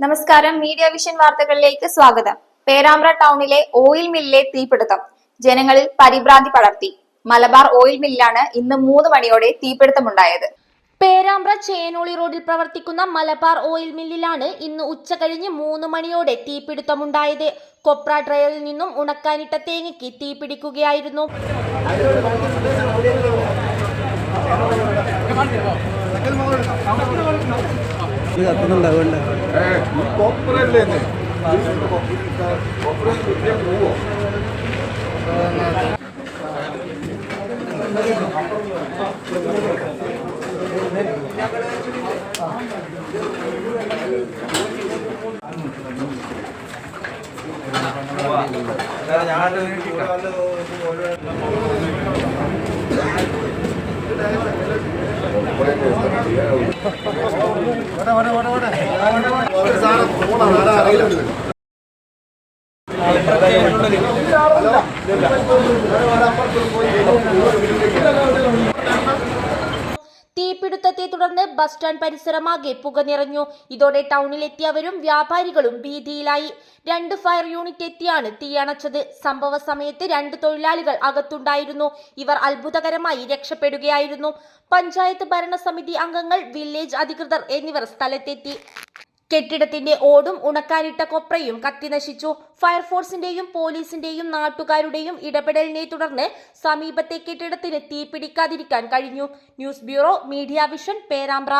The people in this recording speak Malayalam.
നമസ്കാരം. മീഡിയ വിഷൻ വാർത്തകളിലേക്ക് സ്വാഗതം. പേരാമ്പ്ര ടൗണിലെ ഓയിൽ മില്ലിലെ തീപിടുത്തം. ജനങ്ങളിൽ പരിഭ്രാന്തി പടർത്തി. മലബാർ ഓയിൽ മില്ലിലാണ് ഇന്ന് മൂന്ന് മണിയോടെ തീപിടുത്തമുണ്ടായത്. പേരാമ്പ്ര ചേനോളി റോഡിൽ പ്രവർത്തിക്കുന്ന മലബാർ ഓയിൽ മില്ലിലാണ് ഇന്ന് ഉച്ച കഴിഞ്ഞ് മൂന്ന് മണിയോടെ തീപിടുത്തമുണ്ടായത്. കൊപ്ര ഡ്രയറിൽ നിന്നും ഉണക്കാനിട്ട തേങ്ങയ്ക്ക് തീപിടിക്കുകയായിരുന്നു കത്തുന്നുണ്ടാവുണ്ട് കോപ്പറല്ലേ കോപ്പറ പോവോ തീപിടുത്തത്തെ തുടർന്ന് ബസ് സ്റ്റാൻഡ് പരിസരമാകെ പുക നിറഞ്ഞു. ഇതോടെ ടൗണിലെത്തിയവരും വ്യാപാരികളും ഭീതിയിലായി. രണ്ട് ഫയർ യൂണിറ്റ് എത്തിയാണ് തീയണച്ചത് സംഭവ സമയത്ത് രണ്ട് തൊഴിലാളികൾ അകത്തുണ്ടായിരുന്നു. ഇവർ അത്ഭുതകരമായി രക്ഷപ്പെടുകയായിരുന്നു. പഞ്ചായത്ത് ഭരണസമിതി അംഗങ്ങൾ വില്ലേജ് അധികൃതർ എന്നിവർ സ്ഥലത്തെത്തി. കെട്ടിടത്തിന്റെ ഓടും ഉണക്കാനിട്ട കൊപ്രയും കത്തിനശിച്ചു ഫയർഫോഴ്സിന്റെയും പോലീസിന്റെയും നാട്ടുകാരുടെയും ഇടപെടലിനെ തുടർന്ന് സമീപത്തെ കെട്ടിടത്തിന് തീപിടിക്കാതിരിക്കാൻ കഴിഞ്ഞു. News bureau media vision Perambra.